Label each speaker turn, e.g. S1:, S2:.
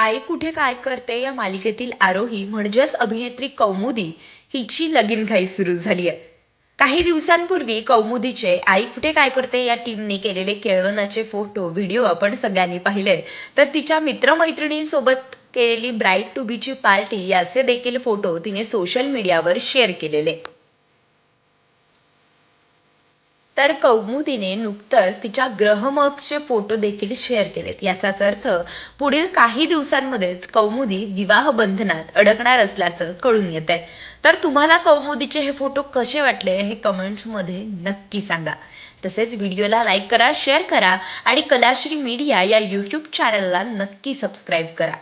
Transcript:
S1: आई कुठे काय करते या मालिकेतील आरोही म्हणजेच अभिनेत्री कौमुदी हिची लगीन घाई सुरू झाली आहे. काही दिवसांपूर्वी कौमुदीचे आई कुठे काय करते या टीमने केलेले केळवणाचे फोटो व्हिडिओ आपण सगळ्यांनी पाहिले तर तिच्या मित्रमैत्रिणींसोबत केलेली ब्राईट टू बीची पार्टी याचे देखील फोटो तिने सोशल मीडियावर शेअर केलेले. तर कौमुदीने नुकतंच तिच्या ग्रहमपचे फोटो देखील शेअर केलेत. याचाच अर्थ पुढील काही दिवसांमध्येच कौमुदी विवाह बंधनात अडकणार असल्याचं कळून येत आहे तर तुम्हाला कौमुदीचे हे फोटो कसे वाटले हे कमेंट्समध्ये नक्की सांगा. तसेच व्हिडिओला लाईक करा शेअर करा आणि कलाश्री मीडिया या यूट्यूब चॅनलला नक्की सबस्क्राईब करा.